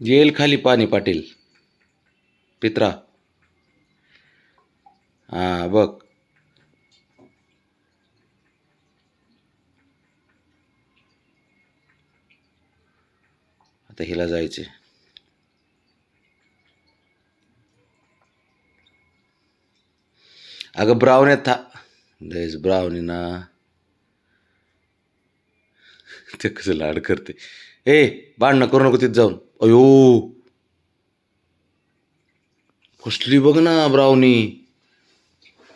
येईल खाली पाणी पाटील. पित्रा. हा बघ. आता हिला जायचे अगं ब्राऊन था लयच ब्राऊनी ना. ते कसं लाड करते. ए बाण करू नको तिथं जाऊन. अयो. कसली बघ ना ब्राऊनी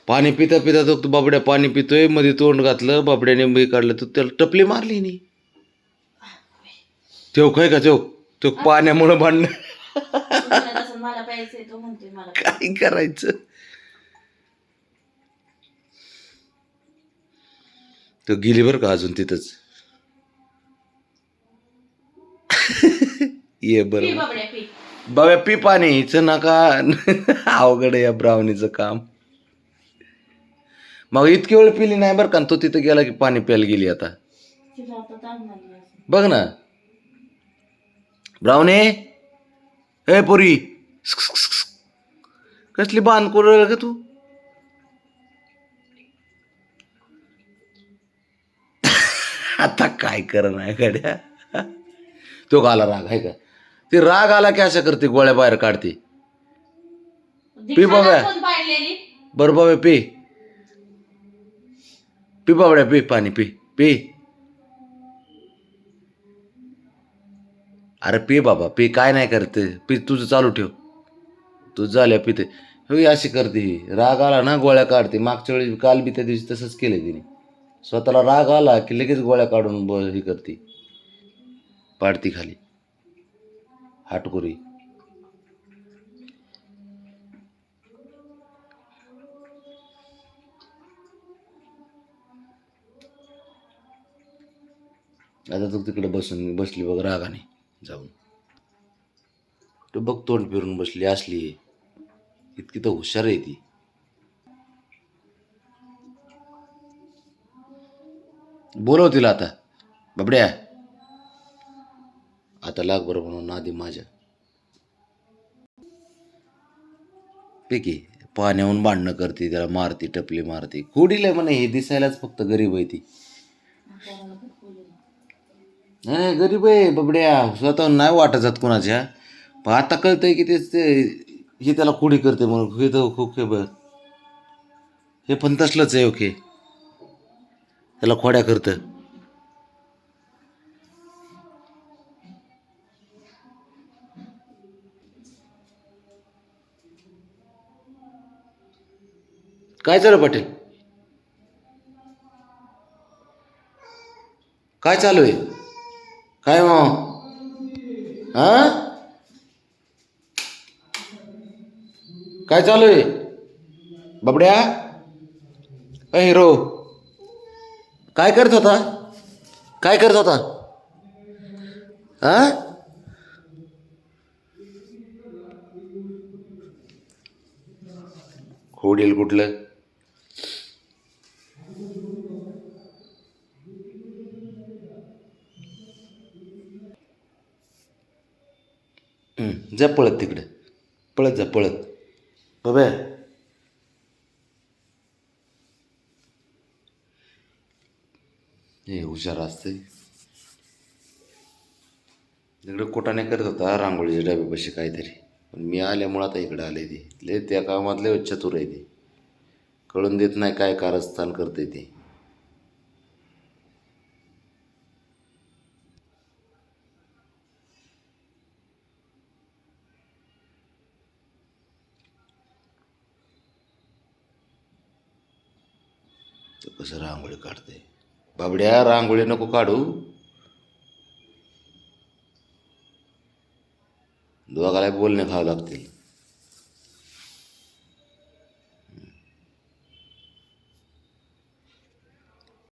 पाणी पिता पिता तो बाबड्या पाणी पितोयमध्ये तोंड घातलं बाबड्याने मी काढलं तू त्याला टपली मारली नी. ठेव काय का तेव तो पाण्यामुळं भांडण. काय करायचं? तो गेली बरं का अजून तिथंच? ये बरं. बाबा पी. पाणी. हिचं नका. अवघड या ब्राउनीचं काम. मग इतकी वेळ पिली नाही बरं का तो तिथं गेला की पाणी प्यायला गेली आता. बघ ना. ब्राऊने हे पुरी. कसली बांध कोरळ का तू? आता काय कर नाही गड्या? तो गाला राग आहे का? ते राग आला की असं करते गोळ्या बाहेर काढते. पी बाबा. बरं बाबा पी. पी बाबड्या पी पाणी पी पी. अरे पी बाबा पी काय नाही करते पी तुझं चालू ठेव. तू झाल्या पिते हो अशी करते ही. राग आला ना गोळ्या काढते. मागच्या वेळी काल बी त्या दिवशी तसंच केलं तिने. स्वतःला राग आला की लगेच गोळ्या काढून ब ही करते. पाडती खाली. हाटकुरी आता तू तिकडे बसून बसली बघ रागाने जाऊन. तू बघ तोंड फिरून बसली असली. इतकी तर हुशार आहे ती. बोलव तिला आता. बाबड्या. आता लागबर म्हणून आधी माझ्या. पैकी पाण्याहून भांडणं करते त्याला मारती टपली मारते. कुडीला म्हणे हे दिसायलाच फक्त गरीब आहे ती. नाही गरीब आहे बबड्या. स्वतः नाही वाटत जात कोणाच्या. पण आता कळतंय की तेच ते हे त्याला कुडी करते म्हणून. हे तर खूप बर हे पण तसलंच आहे ओके. त्याला खोड्या करतं. काय चालू पाटील? काय चालू आहे? काय मग हां? काय चालू आहे? बाबड्या? अ हिरो. काय करत होता? काय करत होता? हां? होडील कुठलं? जा पळत तिकडे. पळत जा पळत. बाबा. हे हुशार असते. इकडे कोटाने करत होता रांगोळीच्या डब्यापाशी काहीतरी. पण मी आल्यामुळं आता इकडे आले ते. लय त्या कामातले चतुर आहे ते. कळून देत नाही काय कारस्थान करते ते. तो कसं रांगोळी काढते. बाबड्या रांगोळी नको काढू. दोघाला बोलणे खावं लागतील.